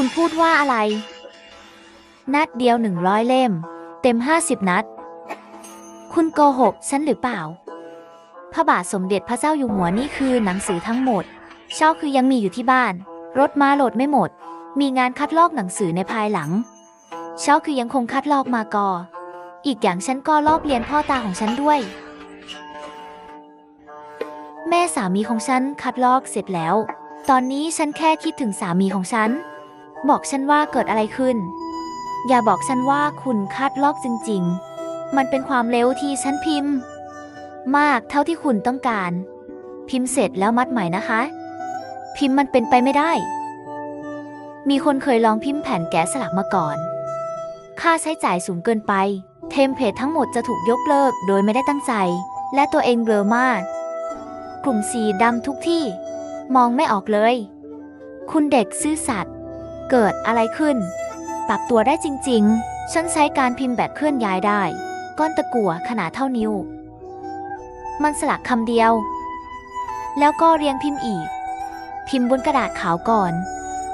คุณพูดว่าอะไร นัดเดียวหนึ่งร้อยเล่ม เต็มห้าสิบนัด คุณโกหกฉันหรือเปล่า พระบาทสมเด็จพระเจ้าอยู่หัวนี่คือหนังสือทั้งหมดเช่าคือยังมีอยู่ที่บ้าน รถมาโหลดไม่หมด มีงานคัดลอกหนังสือในภายหลังเช่าคือยังคงคัดลอกมากอ อีกอย่างฉันก็ลอกเรียนพ่อตาของฉันด้วย แม่สามีของฉันคัดลอกเสร็จแล้ว ตอนนี้ฉันแค่คิดถึงสามีของฉัน บอกฉันว่าเกิดอะไรขึ้น อย่าบอกฉันว่าคุณคัดลอกจริง ๆ มันเป็นความเร็วที่ฉันพิมพ์ มากเท่าที่คุณต้องการ พิมพ์เสร็จแล้วมัดใหม่นะคะ พิมพ์มันเป็นไปไม่ได้ มีคนเคยลองพิมพ์แผ่นแกะสลักมาก่อน ค่าใช้จ่ายสูงเกินไป เทมเพลตทั้งหมดจะถูกยกเลิกโดยไม่ได้ตั้งใจ และตัวเองเบลอมาก กลุ่มสีดำทุกที่ มองไม่ออกเลย คุณเด็กซื่อสัตย์ เกิดอะไรขึ้น ปรับตัวได้จริง ๆ ฉันใช้การพิมพ์แบบเคลื่อนย้ายได้ ก้อนตะกั่วขนาดเท่านิ้ว มันสลักคำเดียว แล้วก็เรียงพิมพ์อีก พิมพ์บนกระดาษขาวก่อน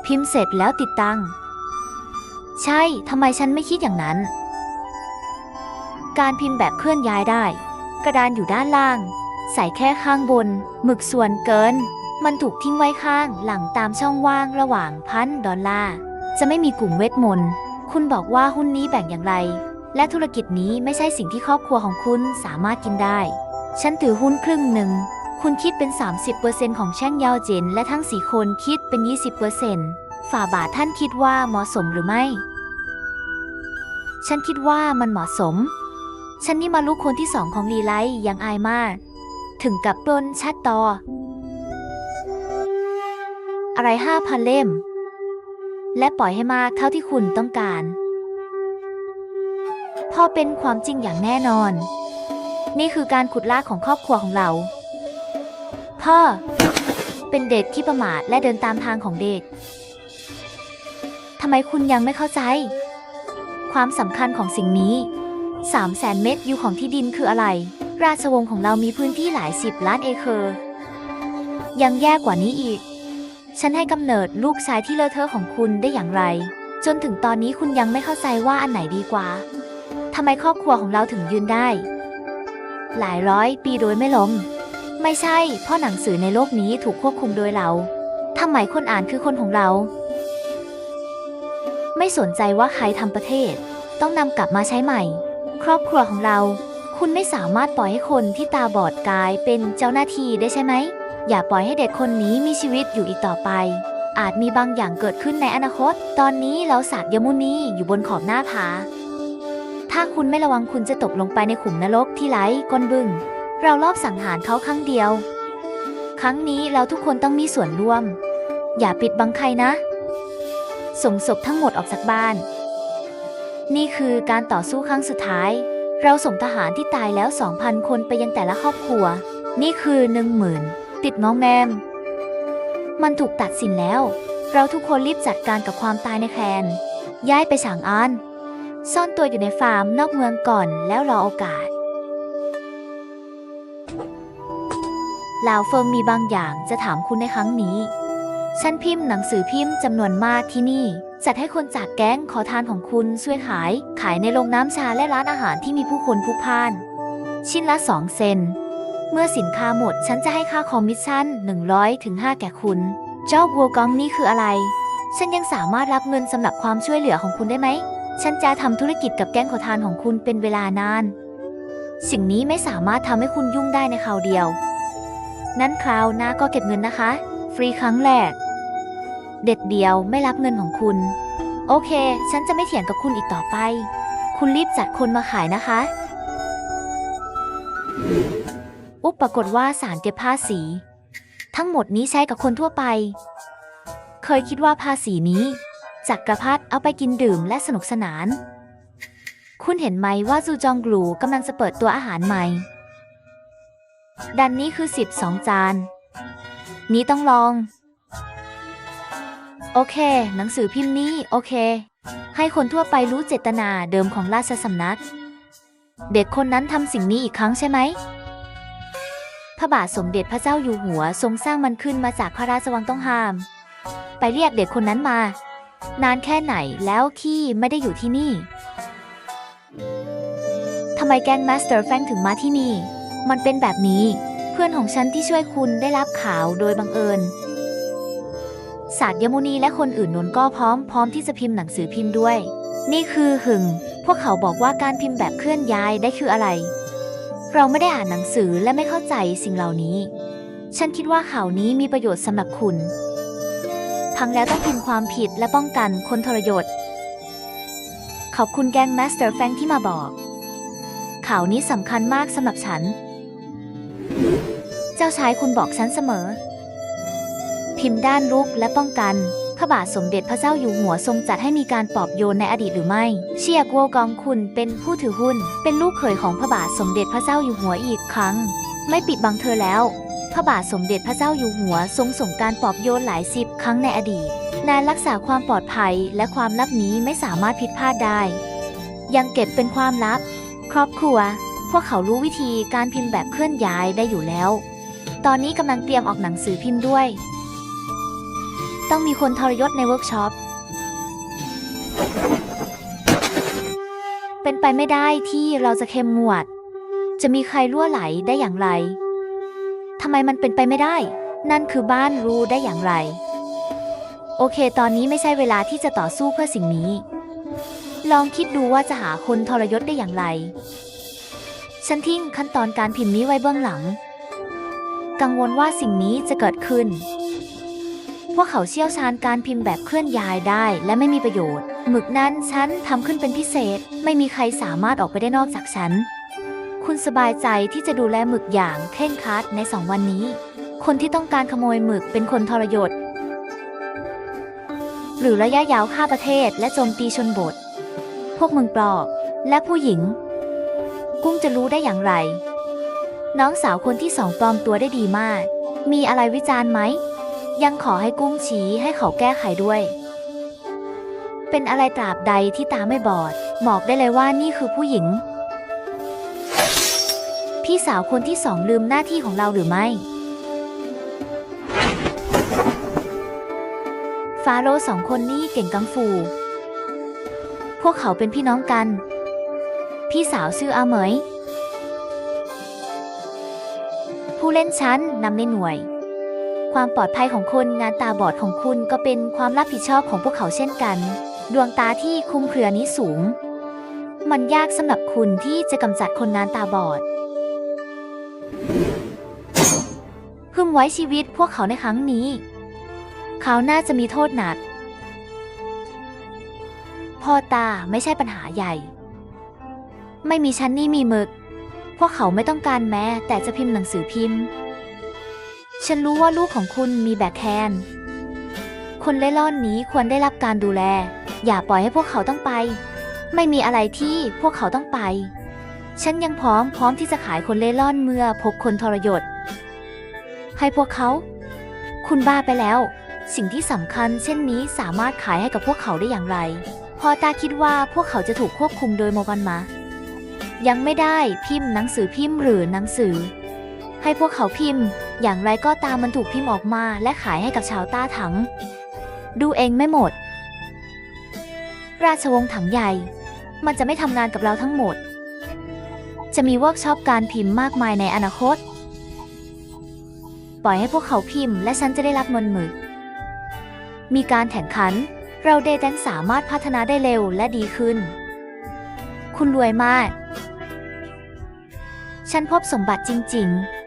พิมพ์เสร็จแล้วติดตั้ง ใช่ ทำไมฉันไม่คิดอย่างนั้น การพิมพ์แบบเคลื่อนย้ายได้ กระดานอยู่ด้านล่าง ใส่แค่ข้างบน หมึกส่วนเกิน มันถูกทิ้งไว้ข้างหลังตามช่องว่างระหว่างพันดอลลาร์จะไม่มีกลุ่มเวทมนต์ คุณบอกว่าหุ้นนี้แบ่งอย่างไร และธุรกิจนี้ไม่ใช่สิ่งที่ครอบครัวของคุณสามารถกินได้ ฉันถือหุ้นครึ่งหนึ่ง คุณคิดเป็น 30%ของแช่งยาวเจน และทั้ง4คนคิดเป็น 20%ฝ่าบาทท่านคิดว่าเหมาะสมหรือไม่ ฉันคิดว่ามันเหมาะสม ฉันนี่มาลูกคนที่สองของลีไลยังอายมาก ถึงกับปล้นชัดตอ อะไรห้าพันเล่ม และปล่อยให้มากเท่าที่คุณต้องการ พอเป็นความจริงอย่างแน่นอน นี่คือการขุดลากของครอบครัวของเรา พ่อ เป็นเด็กที่ประมาทและเดินตามทางของเด็กทำไมคุณยังไม่เข้าใจ ความสำคัญของสิ่งนี้3แสนเมตรยูของที่ดินคืออะไร ราชวงศ์ของเรามีพื้นที่หลายสิบล้านเอเคอร์ ยังแย่กว่านี้อีก ฉันให้กำเนิดลูกชายที่เลอะเทอะของคุณได้อย่างไร จนถึงตอนนี้คุณยังไม่เข้าใจว่าอันไหนดีกว่าทำไมครอบครัวของเราถึงยืนได้ หลายร้อยปีโดยไม่ล้ม ไม่ใช่ เพราะหนังสือในโลกนี้ถูกควบคุมโดยเราทำไมคนอ่านคือคนของเรา ไม่สนใจว่าใครทำประเทศ ต้องนำกลับมาใช้ใหม่ ครอบครัวของเรา คุณไม่สามารถปล่อยให้คนที่ตาบอดกลายเป็นเจ้าหน้าที่ได้ใช่ไหม อย่าปล่อยให้เด็กคนนี้มีชีวิตอยู่อีกต่อไป อาจมีบางอย่างเกิดขึ้นในอนาคต ตอนนี้เราสากยมุนีอยู่บนขอบหน้าผา ถ้าคุณไม่ระวังคุณจะตกลงไปในขุมนรกที่ไร้ก้นบึ้ง เราลอบสังหารเขาครั้งเดียว ครั้งนี้เราทุกคนต้องมีส่วนร่วม อย่าปิดบังใครนะ ส่งศพทั้งหมดออกจากบ้าน นี่คือการต่อสู้ครั้งสุดท้าย เราส่งทหารที่ตายแล้ว 2,000 คนไปยังแต่ละครอบครัว นี่คือหนึ่งหมื่น ติดน้องแมม มันถูกตัดสินแล้ว เราทุกคนรีบจัดการกับความตายในแคนย้ายไปฉางอาน ซ่อนตัวอยู่ในฟาร์มนอกเมืองก่อนแล้วรอโอกาสลาวเฟิงมีบางอย่างจะถามคุณในครั้งนี้ ฉันพิมพ์หนังสือพิมพ์จำนวนมากที่นี่ จัดให้คนจากแก๊งขอทานของคุณช่วยขาย ขายในโรงน้ำชาและร้านอาหารที่มีผู้คนพลุกพล่าน ชิ้นละ2เซน เมื่อสินค้าหมดฉันจะให้ค่าคอมมิชชั่น 100ถึง5แก่คุณ เจ้าบัวกองนี่คืออะไร ฉันยังสามารถรับเงินสำหรับความช่วยเหลือของคุณได้ไหม ฉันจะทำธุรกิจกับแก๊งขอทานของคุณเป็นเวลานาน สิ่งนี้ไม่สามารถทำให้คุณยุ่งได้ในคราวเดียว นั้นคราวหน้าก็เก็บเงินนะคะ ฟรีครั้งแรก เด็ดเดียวไม่รับเงินของคุณ โอเค ฉันจะไม่เถียงกับคุณอีกต่อไป คุณรีบจัดคนมาขายนะคะ อุปปรากฏว่าสารเก็บภาษี ทั้งหมดนี้ใช้กับคนทั่วไป เคยคิดว่าภาษีนี้จักรพรรดิเอาไปกินดื่มและสนุกสนาน คุณเห็นไหมว่าจูจองกลูกำลังจะเปิดตัวอาหารใหม่ ดันนี้คือสิบสองจาน นี้ต้องลอง โอเค หนังสือพิมพ์นี้โอเค ให้คนทั่วไปรู้เจตนาเดิมของราชสำนัก เด็กคนนั้นทำสิ่งนี้อีกครั้งใช่ไหม ระบาทสมเด็จพระเจ้าอยู่หัวทรงสร้างมันขึ้นมาจากพระราชวังต้องห้าม ไปเรียกเด็กคนนั้นมา นานแค่ไหนแล้วที่ไม่ได้อยู่ที่นี่ทำไมแกงมาสเตอร์แฟงถึงมาที่นี่ มันเป็นแบบนี้ เพื่อนของฉันที่ช่วยคุณได้รับข่าวโดยบังเอิญศาสตร์ยมุนีและคนอื่นนนก็พร้อมพร้อมที่จะพิมพ์หนังสือพิมพ์ด้วย นี่คือหึง พวกเขาบอกว่าการพิมพ์แบบเคลื่อนย้ายได้คืออะไร เราไม่ได้อ่านหนังสือและไม่เข้าใจสิ่งเหล่านี้ ฉันคิดว่าข่าวนี้มีประโยชน์สำหรับคุณพังแล้วต้องพิมพ์ความผิดและป้องกันคนทรยศ ขอบคุณแกงมาสเตอร์แฟงที่มาบอก ข่าวนี้สำคัญมากสำหรับฉัน เจ้าชายคุณบอกฉันเสมอ พิมพ์ด้านลุกและป้องกัน ระบาทสมเด็จพระเจ้าอยู่หัวทรงจัดให้มีการปอบโยนในอดีตหรือไม่ เชียกัวกองคุณเป็นผู้ถือหุ้น เป็นลูกเขยของพระบาทสมเด็จพระเจ้าอยู่หัวอีกครั้ง ไม่ปิดบังเธอแล้ว พระบาทสมเด็จพระเจ้าอยู่หัวทรงส่งการปอบโยนหลายสิบครั้งในอดีตนานรักษาความปลอดภัยและความลับนี้ไม่สามารถผิดพลาดได้ ยังเก็บเป็นความลับ ครอบครัว พวกเขารู้วิธีการพิมพ์แบบเคลื่อนย้ายได้อยู่แล้ว ตอนนี้กำลังเตรียมออกหนังสือพิมพ์ด้วย ต้องมีคนทรยศในเวิร์กช็อป เป็นไปไม่ได้ที่เราจะเข้มงวด จะมีใครล่วไหลได้อย่างไร ทำไมมันเป็นไปไม่ได้ นั่นคือบ้านรู้ได้อย่างไร โอเค ตอนนี้ไม่ใช่เวลาที่จะต่อสู้เพื่อสิ่งนี้ ลองคิดดูว่าจะหาคนทรยศได้อย่างไร ฉันทิ้งขั้นตอนการพิมพ์นี้ไว้เบื้องหลัง กังวลว่าสิ่งนี้จะเกิดขึ้น พวกเขาเชี่ยวชาญการพิมพ์แบบเคลื่อนย้ายได้และไม่มีประโยชน์ หมึกนั้นฉันทำขึ้นเป็นพิเศษ ไม่มีใครสามารถออกไปได้นอกจากฉัน คุณสบายใจที่จะดูแลหมึกอย่างเคร่งครัดในสองวันนี้ คนที่ต้องการขโมยหมึกเป็นคนทรยศ หรือระยะยาวฆ่าประเทศและโจมตีชนบท พวกมึงปลอกและผู้หญิง กุ้งจะรู้ได้อย่างไร น้องสาวคนที่สองปลอมตัวได้ดีมาก มีอะไรวิจารณ์ไหม ยังขอให้กุ้งชี้ให้เขาแก้ไขด้วย เป็นอะไรตราบใดที่ตาไม่บอดบอกได้เลยว่านี่คือผู้หญิง พี่สาวคนที่สองลืมหน้าที่ของเราหรือไม่ฟาโรสองคนนี่เก่งกังฟู พวกเขาเป็นพี่น้องกัน พี่สาวชื่ออาเหมย ผู้เล่นชั้นนำในหน่วย ความปลอดภัยของคนงานตาบอดของคุณก็เป็นความรับผิดชอบของพวกเขาเช่นกัน ดวงตาที่คลุมเครือนี้สูง มันยากสำหรับคุณที่จะกำจัดคนงานตาบอดพึมไว้ชีวิตพวกเขาในครั้งนี้ เขาน่าจะมีโทษหนักพ่อตาไม่ใช่ปัญหาใหญ่ ไม่มีชั้นนี่มีมึก พวกเขาไม่ต้องการแม้แต่จะพิมพ์หนังสือพิมพ์ ฉันรู้ว่าลูกของคุณมีแบกแคนคนเล่ร่อนนี้ควรได้รับการดูแล อย่าปล่อยให้พวกเขาต้องไป ไม่มีอะไรที่พวกเขาต้องไป ฉันยังพร้อมพร้อมที่จะขายคนเล่ร่อนเมื่อพบคนทรยศ ให้พวกเขา คุณบ้าไปแล้ว สิ่งที่สำคัญเช่นนี้สามารถขายให้กับพวกเขาได้อย่างไร พอตาคิดว่าพวกเขาจะถูกควบคุมโดยโมกันมา ยังไม่ได้พิมพ์หนังสือพิมพ์หรือหนังสือ ให้พวกเขาพิมพ์ อย่างไรก็ตามมันถูกพิมพ์ออกมาและขายให้กับชาวต้าถัง ดูเองไม่หมด ราชวงศ์ถังใหญ่ มันจะไม่ทำงานกับเราทั้งหมด จะมีเวิร์กช็อปการพิมพ์มากมายในอนาคต ปล่อยให้พวกเขาพิมพ์ และฉันจะได้รับเงินหมึก มีการแข่งขัน เราเดแตงสามารถพัฒนาได้เร็วและดีขึ้น คุณรวยมาก ฉันพบสมบัติจริง ๆ